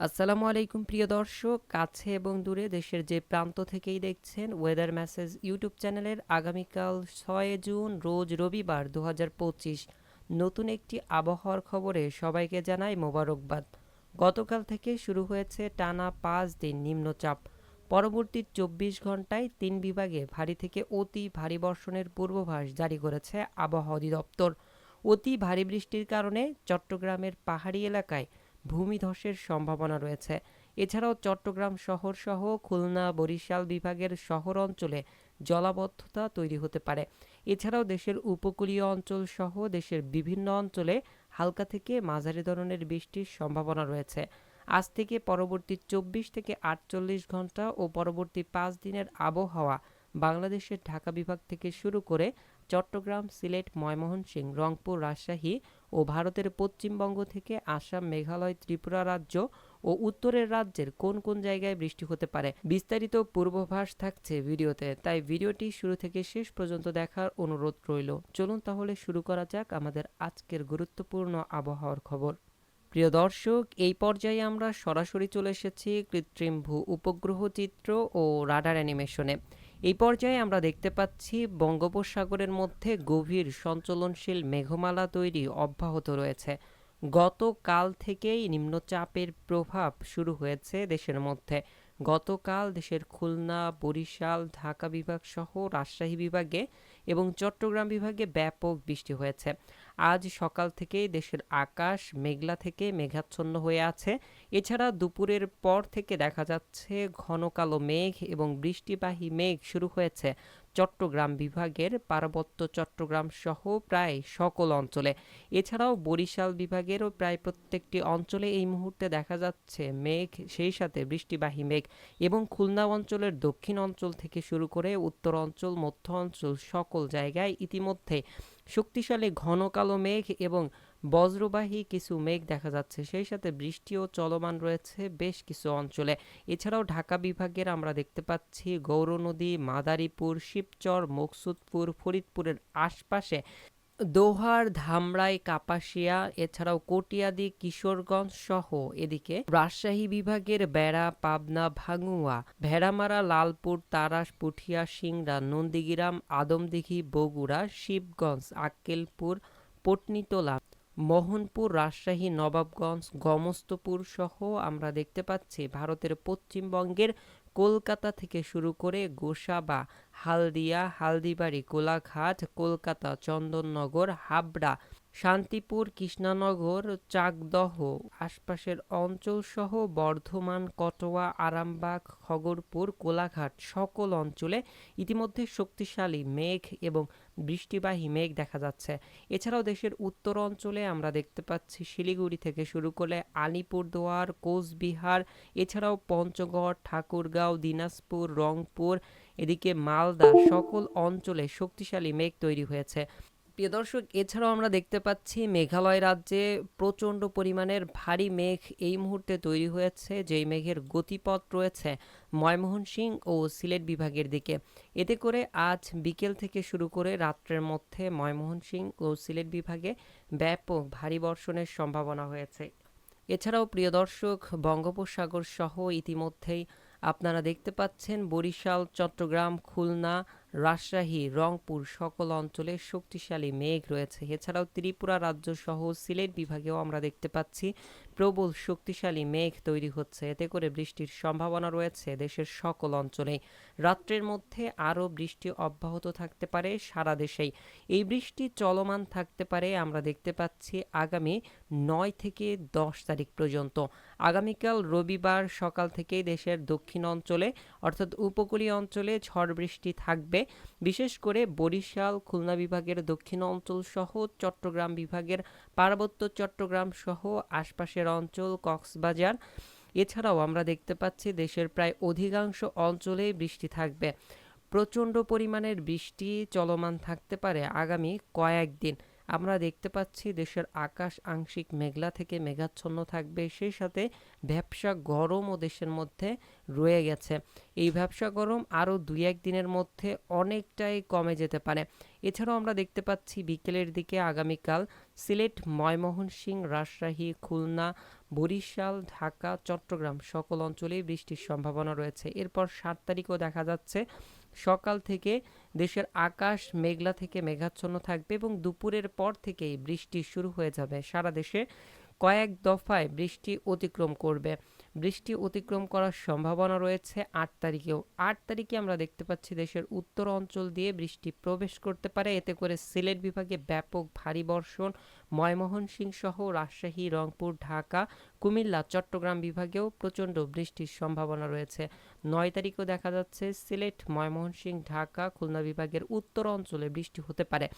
আসসালামু আলাইকুম, প্রিয় দর্শক। কাছে এবং দূরে দেশের যে প্রান্ত থেকেই দেখছেন ওয়েদার মেসেজ ইউটিউব চ্যানেলের আগামীকাল ছয় জুন, রোজ রবিবার দুহাজার পঁচিশ। নতুন একটি আবহাওয়ার খবরে সবাইকে জানাই মোবারকবাদ। গতকাল থেকে শুরু হয়েছে টানা পাঁচ দিন নিম্নচাপ। পরবর্তী চব্বিশ ঘন্টায় তিন বিভাগে ভারী থেকে অতি ভারী বর্ষণের পূর্বাভাস জারি করেছে আবহাওয়া অধিদপ্তর। অতি ভারী বৃষ্টির কারণে চট্টগ্রামের পাহাড়ি এলাকায় ভূমিধসের সম্ভাবনা রয়েছে। এছাড়াও চট্টগ্রাম শহর সহ খুলনা, বরিশাল বিভাগের শহর অঞ্চলে জলাবদ্ধতা তৈরি হতে পারে। এছাড়াও দেশের উপকূলীয় অঞ্চল সহ দেশের বিভিন্ন অঞ্চলে হালকা থেকে মাঝারি ধরনের বৃষ্টির সম্ভাবনা রয়েছে। আজ থেকে পরবর্তী চব্বিশ থেকে আটচল্লিশ ঘণ্টা ও পরবর্তী পাঁচ দিনের আবহাওয়া বাংলাদেশের ঢাকা বিভাগ থেকে শুরু করে চট্টগ্রাম, সিলেট, ময়মনসিংহ, রংপুর, রাজশাহী ও ভারতের পশ্চিমবঙ্গ থেকে আসাম, মেঘালয়, ত্রিপুরা রাজ্য ও উত্তরের রাজ্যের কোন কোন জায়গায় বৃষ্টি হতে পারে বিস্তারিত পূর্বাভাস থাকছে ভিডিওতে। তাই ভিডিওটি শুরু থেকে শেষ পর্যন্ত দেখার অনুরোধ রইল। চলুন তাহলে শুরু করা যাক আমাদের আজকের গুরুত্বপূর্ণ আবহাওয়ার খবর। প্রিয় দর্শক, এই পর্যায়ে আমরা সরাসরি চলে এসেছি কৃত্রিম ভূ উপগ্রহ চিত্র ও রাডার অ্যানিমেশনে। এই পর্যায়ে আমরা দেখতে পাচ্ছি বঙ্গোপসাগরের মধ্যে গভীর সঞ্চলনশীল মেঘমালা তৈরি অব্যাহত রয়েছে। গতকাল থেকেই নিম্নচাপের প্রভাব শুরু হয়েছে দেশের মধ্যে। গতকাল দেশের খুলনা, বরিশাল, ঢাকা বিভাগ সহ রাজশাহী বিভাগে এবং চট্টগ্রাম বিভাগে ব্যাপক বৃষ্টি হয়েছে। আজ সকাল থেকেই দেশের আকাশ মেঘলা থেকে মেঘাচ্ছন্ন হয়ে আছে। এছাড়া দুপুরের পর থেকে দেখা যাচ্ছে ঘন কালো মেঘ এবং বৃষ্টিবাহী মেঘ শুরু হয়েছে। চট্টগ্রাম বিভাগের পার্বত্য চট্টগ্রাম সহ প্রায় সকল অঞ্চলে। এছাড়াও বরিশাল বিভাগেরও প্রায় প্রত্যেকটি অঞ্চলে এই মুহূর্তে দেখা যাচ্ছে মেঘ, সেই সাথে বৃষ্টিবাহী মেঘ এবং খুলনা অঞ্চলের দক্ষিণ অঞ্চল থেকে শুরু করে উত্তর অঞ্চল, মধ্য অঞ্চল সকল জায়গায় ইতিমধ্যে শক্তিশালী ঘন কালো মেঘ এবং বজ্রবাহী কিছু মেঘ দেখা যাচ্ছে। সেই সাথে বৃষ্টিও চলমান রয়েছে বেশ কিছু অঞ্চলে। এছাড়াও ঢাকা বিভাগের আমরা দেখতে পাচ্ছি গৌরনদী মাদারীপুর, শিবচর, মকসুদপুর, ফরিদপুরের আশপাশে দোহার, ধামরাই, কাপাসিয়া, এছাড়াও কটিয়াদি, কিশোরগঞ্জ সহ এদিকে রাজশাহী বিভাগের বেড়া, পাবনা, ভাঙুয়া, ভেড়ামারা, লালপুর, তারাস, পুঠিয়া, সিংড়া, নন্দীগ্রাম, আদমদিঘি, বগুড়া, শিবগঞ্জ, আক্কেলপুর পটনিতলা মোহনপুর, রাজশাহী, নবাবগঞ্জ, গমস্তপুর সহ আমরা দেখতে পাচ্ছি ভারতের পশ্চিমবঙ্গের কলকাতা থেকে শুরু করে গোসাবা হালদিয়া হালদিবাড়ি কোলাঘাট কলকাতা চন্দননগর হাবড়া শান্তিপুর, কৃষ্ণনগর, চাকদহ আশপাশের অঞ্চলসহ বর্ধমান, কটোয়া, আরামবাগ, খগরপুর, কোলাঘাট সকল অঞ্চলে ইতিমধ্যে শক্তিশালী মেঘ এবং বৃষ্টিবাহী মেঘ দেখা যাচ্ছে। এছাড়াও দেশের উত্তর অঞ্চলে আমরা দেখতে পাচ্ছি শিলিগুড়ি থেকে শুরু করে আলিপুরদুয়ার, কোচবিহার, এছাড়াও পঞ্চগড়, ঠাকুরগাঁও, দিনাজপুর, রংপুর, এদিকে মালদা সকল অঞ্চলে শক্তিশালী মেঘ তৈরি হয়েছে। প্রিয় দর্শক, এছাড়াও আমরা দেখতে পাচ্ছি মেঘালয় রাজ্যে প্রচণ্ড পরিমাণের ভারী মেঘ এই মুহূর্তে তৈরি হয়েছে, যেই মেঘের গতিপথ রয়েছে ময়মোহনসিং ও সিলেট বিভাগের দিকে। এতে করে আজ বিকেল থেকে শুরু করে রাত্রের মধ্যে ময়মোহনসিং ও সিলেট বিভাগে ব্যাপক ভারী বর্ষণের সম্ভাবনা হয়েছে। এছাড়াও প্রিয় দর্শক, বঙ্গোপসাগর সহ ইতিমধ্যেই আপনারা দেখতে পাচ্ছেন বরিশাল, চট্টগ্রাম, খুলনা রাজশাহী, রংপুর সকল অঞ্চলে শক্তিশালী মেঘ রয়েছে। এছাড়াও ত্রিপুরা রাজ্য সহ সিলেট বিভাগেও আমরা দেখতে পাচ্ছি প্রবল শক্তিশালী মেঘ তৈরি হচ্ছে। এতে করে বৃষ্টির সম্ভাবনা রয়েছে দেশের সকল অঞ্চলে। রাত্রের মধ্যে আরও বৃষ্টি অব্যাহত থাকতে পারে সারা দেশেই। এই বৃষ্টি চলমান থাকতে পারে আমরা দেখতে পাচ্ছি আগামী নয় থেকে দশ তারিখ পর্যন্ত। আগামীকাল রবিবার সকাল থেকেই দেশের দক্ষিণ অঞ্চলে, অর্থাৎ উপকূলীয় অঞ্চলে ঝড় বৃষ্টি থাকবে। বিশেষ করে বরিশাল, খুলনা বিভাগের দক্ষিণ অঞ্চল সহ চট্টগ্রাম বিভাগের পার্বত্য চট্টগ্রাম সহ আশপাশের অঞ্চল কক্সবাজার। এছাড়াও আমরা দেখতে পাচ্ছি দেশের প্রায় অধিকাংশ অঞ্চলেই বৃষ্টি থাকবে। প্রচণ্ড পরিমাণের বৃষ্টি চলমান থাকতে পারে আগামী কয়েকদিন। আমরা দেখতে পাচ্ছি দেশের আকাশ আংশিক মেঘলা থেকে মেঘাচ্ছন্ন থাকবে, সেই সাথে ভ্যাবসা গরমও দেশের মধ্যে রয়ে গেছে। এই ভ্যাবসা গরম আরও দুই এক দিনের মধ্যে অনেকটাই কমে যেতে পারে। এছাড়াও আমরা দেখতে পাচ্ছি বিকেলের দিকে আগামীকাল সিলেট ময়মোহনসিংহ রাজশাহী, খুলনা, বরিশাল, ঢাকা, চট্টগ্রাম সকল অঞ্চলেই বৃষ্টির সম্ভাবনা রয়েছে। এরপর সাত তারিখও দেখা যাচ্ছে সকাল থেকে দেশের আকাশ মেঘলা থেকে মেঘাচ্ছন্ন থাকবে এবং দুপুরের পর থেকেই বৃষ্টি শুরু হয়ে যাবে। সারা দেশে কয়েক দফায় বৃষ্টি অতিক্রম করবে। বৃষ্টি অতিক্রম করার সম্ভাবনা রয়েছে আট তারিখেও। আট তারিখে আমরা দেখতে পাচ্ছি দেশের উত্তর অঞ্চল দিয়ে বৃষ্টি প্রবেশ করতে পারে। এতে করে সিলেট বিভাগে ব্যাপক ভারী বর্ষণ। ময়মোহনসিংহ সহ রাজশাহী, রংপুর, ঢাকা, কুমিল্লা, চট্টগ্রাম বিভাগেও প্রচণ্ড বৃষ্টির সম্ভাবনা রয়েছে। নয় তারিখও দেখা যাচ্ছে সিলেট ময়মোহনসিংহ ঢাকা, খুলনা বিভাগের উত্তর অঞ্চলে বৃষ্টি হতে পারে।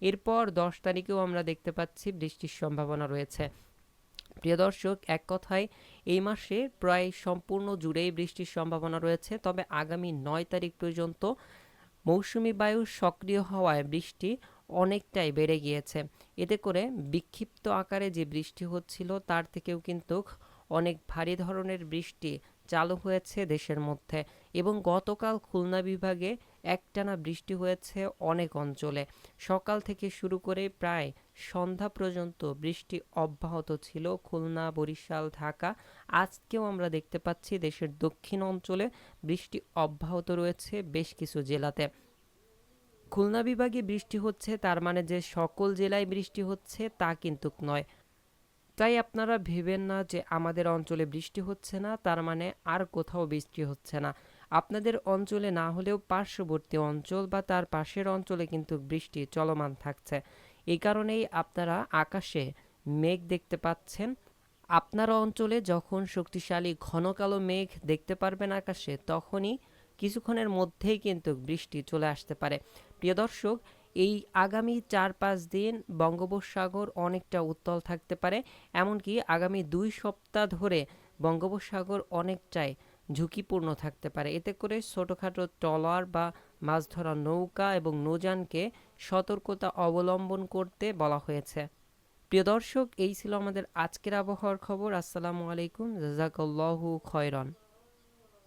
এরপর দশ তারিখেও আমরা দেখতে পাচ্ছি বৃষ্টির সম্ভাবনা রয়েছে। প্রিয় দর্শক, এক কথায়, এই মাসে প্রায় সম্পূর্ণ জুড়েই বৃষ্টির সম্ভাবনা রয়েছে। তবে আগামী নয় তারিখ পর্যন্ত মৌসুমি বায়ু সক্রিয় হওয়ায় বৃষ্টি অনেকটাই বেড়ে গিয়েছে। এতে করে বিক্ষিপ্ত আকারে যে বৃষ্টি হচ্ছিল, তার থেকেও কিন্তু অনেক ভারী ধরনের বৃষ্টি চালু হয়েছে দেশের মধ্যে। এবং গতকাল খুলনা বিভাগে একটানা বৃষ্টি হয়েছে অনেক অঞ্চলে। সকাল থেকে শুরু করে প্রায় সন্ধ্যা পর্যন্ত বৃষ্টি অব্যাহত ছিল খুলনা, বরিশাল, ঢাকা। আজকেও আমরা দেখতে পাচ্ছি দেশের দক্ষিণ অঞ্চলে বৃষ্টি অব্যাহত রয়েছে বেশ কিছু জেলাতে। খুলনা বিভাগে বৃষ্টি হচ্ছে, তার মানে যে সকল জেলায় বৃষ্টি হচ্ছে তা কিন্তু নয়। তাই আপনারা ভেবেন না যে আমাদের অঞ্চলে বৃষ্টি হচ্ছে না, তার মানে আর কোথাও বৃষ্টি হচ্ছে না। আপনাদের অঞ্চলে না হলেও পার্শ্ববর্তী অঞ্চল বা তার পাশের অঞ্চলে কিন্তু বৃষ্টি চলমান থাকছে। এই কারণেই আপনারা আকাশে মেঘ দেখতে পাচ্ছেন। আপনার অঞ্চলে যখন শক্তিশালী ঘন কালো মেঘ দেখতে পারবেন আকাশে, তখনই কিছুক্ষণের মধ্যেই কিন্তু বৃষ্টি চলে আসতে পারে। প্রিয় দর্শক, এই আগামী চার পাঁচ দিন বঙ্গোপসাগর অনেকটা উত্তল থাকতে পারে। এমনকি আগামী দুই সপ্তাহ ধরে বঙ্গোপসাগর অনেকটাই ঝুঁকিপূর্ণ থাকতে পারে। এতে করে ছোটোখাটো ট্রলার বা মাছ ধরা নৌকা এবং নৌজানকে সতর্কতা অবলম্বন করতে বলা হয়েছে। প্রিয় দর্শক, এই ছিল আমাদের আজকের আবহাওয়ার খবর। আসসালামু আলাইকুম। জাজাকাল্লাহু খয়রন।